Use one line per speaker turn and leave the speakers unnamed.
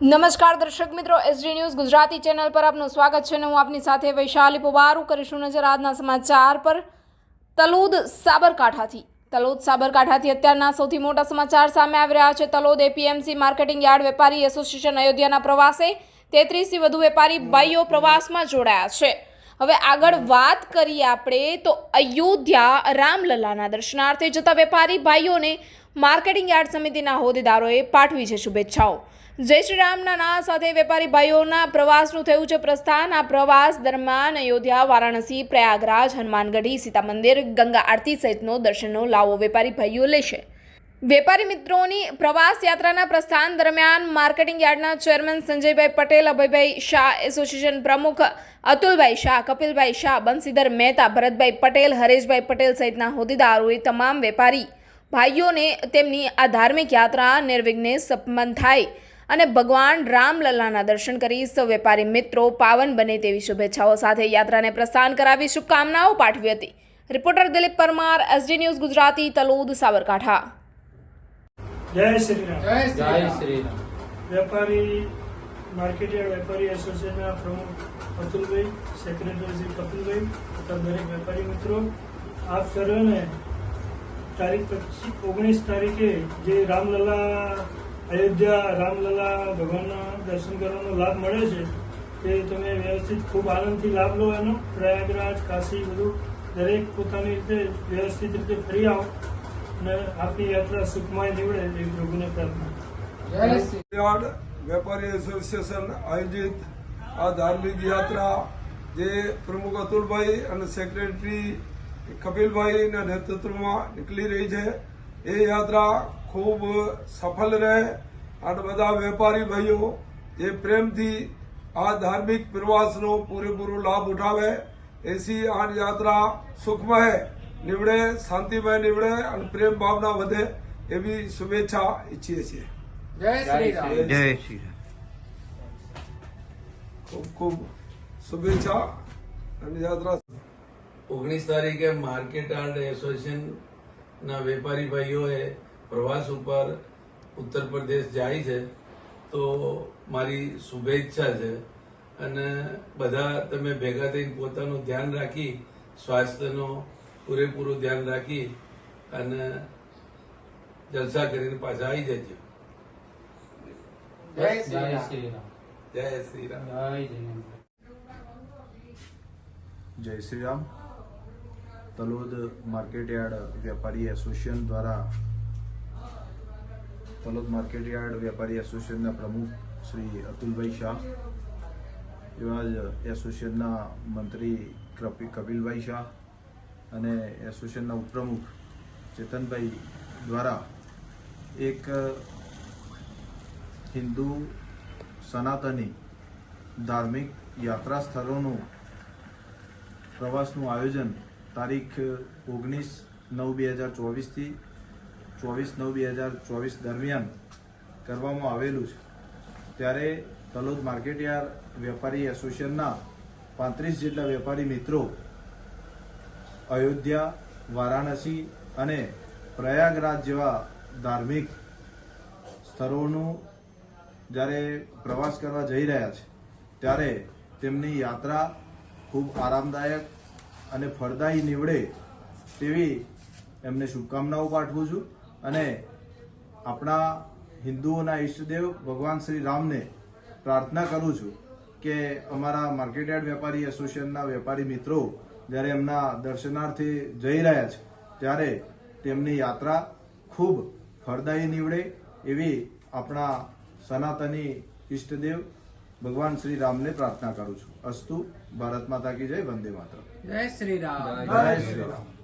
નમસ્કાર દર્શક મિત્રો એસડી ન્યૂઝ ગુજરાતી ચેનલ પર આપનું સ્વાગત છે અને હું આપની સાથે વૈશાલી પોવારું કરીશું નજર આજના સમાચાર પર. તલોદ સાબરકાંઠાથી તલોદ સાબરકાંઠાથી અત્યારના સૌથી મોટા સમાચાર સામે આવી રહ્યા છે. તલોદ એપીએમસી માર્કેટિંગ યાર્ડ વેપારી એસોસિએશન અયોધ્યાના પ્રવાસે તેત્રીસથી વધુ વેપારી ભાઈઓ પ્રવાસમાં જોડાયા છે. હવે આગળ વાત કરીએ આપણે તો અયોધ્યા રામલલાના દર્શનાર્થે જતા વેપારી ભાઈઓને માર્કેટિંગ યાર્ડ સમિતિના હોદ્દેદારોએ પાઠવી છે શુભેચ્છાઓ. જય શ્રી રામના ના સાથે વેપારી ભાઈઓના પ્રવાસનું થયું છે પ્રસ્થાન. આ પ્રવાસ દરમિયાન અયોધ્યા, વારાણસી, પ્રયાગરાજ, હનુમાનગઢી સીતા મંદિર ગંગા આરતી સહિતનો દર્શનનો લાવો વેપારી ભાઈઓ લેશે વેપારી મિત્રોની પ્રવાસ યાત્રાના પ્રસ્થાન દરમિયાન માર્કેટિંગ યાર્ડના ચેરમેન સંજયભાઈ પટેલ, અભયભાઈ શાહ, એસોસિએશન પ્રમુખ અતુલભાઈ શાહ, કપિલભાઈ શાહ, બંસીધર મહેતા, ભરતભાઈ પટેલ, હરેશભાઈ પટેલ સહિતના હોદ્દેદારોએ તમામ વેપારી ભાઈઓને તેમની આ ધાર્મિક યાત્રા નિર્વિઘ્ને સંપન્ન થાય અને ભગવાન રામલલ્લાના દર્શન કરી સૌ વેપારી મિત્રો પાવન બને તેવી શુભેચ્છાઓ સાથે યાત્રાને પ્રસ્થાન કરાવી શુભકામનાઓ પાઠવી હતી. Reporter Dilip Parmar SD news Gujarati Talod Sabarkantha.
જય શ્રી રામ.
જય શ્રી રામ.
વેપારી માર્કેટ વેપારી એસોસિએશનના પ્રમુખ અતુલભાઈ સેક્રેટરી શ્રી કપિલભાઈ તથા દરેક વેપારી મિત્રો આપ સર્વેને તારીખ પચીસ ઓગણીસ તારીખે જે રામલલા અયોધ્યા રામલલા ભગવાનના દર્શન કરવાનો લાભ મળે છે તે તમે વ્યવસ્થિત ખૂબ આનંદથી લાભ લો એનો. પ્રયાગરાજ કાશી બધું દરેક પોતાની રીતે વ્યવસ્થિત રીતે ફરી આવો અને આપની યાત્રા સુખમય નીવડે એ પ્રભુને પ્રાર્થના.
જય શ્રી
યાર્ડ વેપારી એસોસિએશન આયોજિત આ ધાર્મિક યાત્રા જે પ્રમુખ અતુલભાઈ અને સેક્રેટરી કપિલભાઈના નેતૃત્વમાં નીકળી રહી છે. એ યાત્રા ખૂબ સફળ રહે. અને બધા વેપારી ભાઈઓ જે પ્રેમથી આ ધાર્મિક પ્રવાસનો પૂરેપૂરો લાભ ઉઠાવે. એસી આ યાત્રા સુખમય નીવડે શાંતિમય નીવડે અને પ્રેમ ભાવના વધે એવી શુભેચ્છા ઈચ્છીએ છીએ.
જય શ્રી રામ.
જય શ્રી રામ.
ખૂબ ખૂબ શુભેચ્છા અને યાત્રા
ઓગણીસ તારીખે માર્કેટ આર્ટ એસોસિએશનના વેપારી ભાઈઓએ પ્રવાસ ઉપર ઉત્તર પ્રદેશ જાય છે. તો મારી શુભેચ્છા છે. અને બધા તમે ભેગા થઈને પોતાનું ધ્યાન રાખી સ્વાસ્થ્યનું પૂરેપૂરું ધ્યાન રાખી અને જલસા કરીને પાછા આવી જજો.
જય શ્રી રામ.
જય શ્રી રામ.
જય
શ્રી રામ. તલોદ માર્કેટ યાર્ડ વેપારી એસોસિએશન દ્વારા તલોદ માર્કેટ યાર્ડ વેપારી એસોસિએશનના પ્રમુખ શ્રી અતુલભાઈ શાહ, એવા જ એસોસિએશનના મંત્રી કપિ- કપિલભાઈ શાહ અને એસોસિએશનના ઉપપ્રમુખ ચેતનભાઈ દ્વારા એક હિન્દુ સનાતની ધાર્મિક યાત્રા સ્થળોનું પ્રવાસનું આયોજન તારીખ ઓગણીસ નવ બે હજાર ચોવીસથી ચોવીસ નવ બે હજાર ચોવીસ દરમિયાન કરવામાં આવેલું છે. ત્યારે તલોદ માર્કેટ યાર્ડ વેપારી એસોસિએશનના પાંત્રીસ જેટલા વેપારી મિત્રો અયોધ્યા, વારાણસી અને પ્રયાગરાજ જેવા ધાર્મિક સ્થળોનું જ્યારે પ્રવાસ કરવા જઈ રહ્યા છે, ત્યારે તેમની યાત્રા ખૂબ આરામદાયક અને ફળદાયી નીવડે તેવી એમને શુભકામનાઓ પાઠવું છું. અને આપણા હિન્દુઓના ઈષ્ટદેવ ભગવાન શ્રી રામને પ્રાર્થના કરું છું કે અમારા માર્કેટયાર્ડ વેપારી એસોસિએશનના વેપારી મિત્રો જ્યારે એમના દર્શનાર્થે જઈ રહ્યા છે, ત્યારે તેમની યાત્રા ખૂબ ફળદાયી નીવડે એવી આપણા સનાતની ઈષ્ટદેવ ભગવાન શ્રી રામને પ્રાર્થના કરું છું. અસ્તુ ભારત માતા કી જય વંદે માત્ર
જય શ્રી રામ.
જય શ્રી રામ.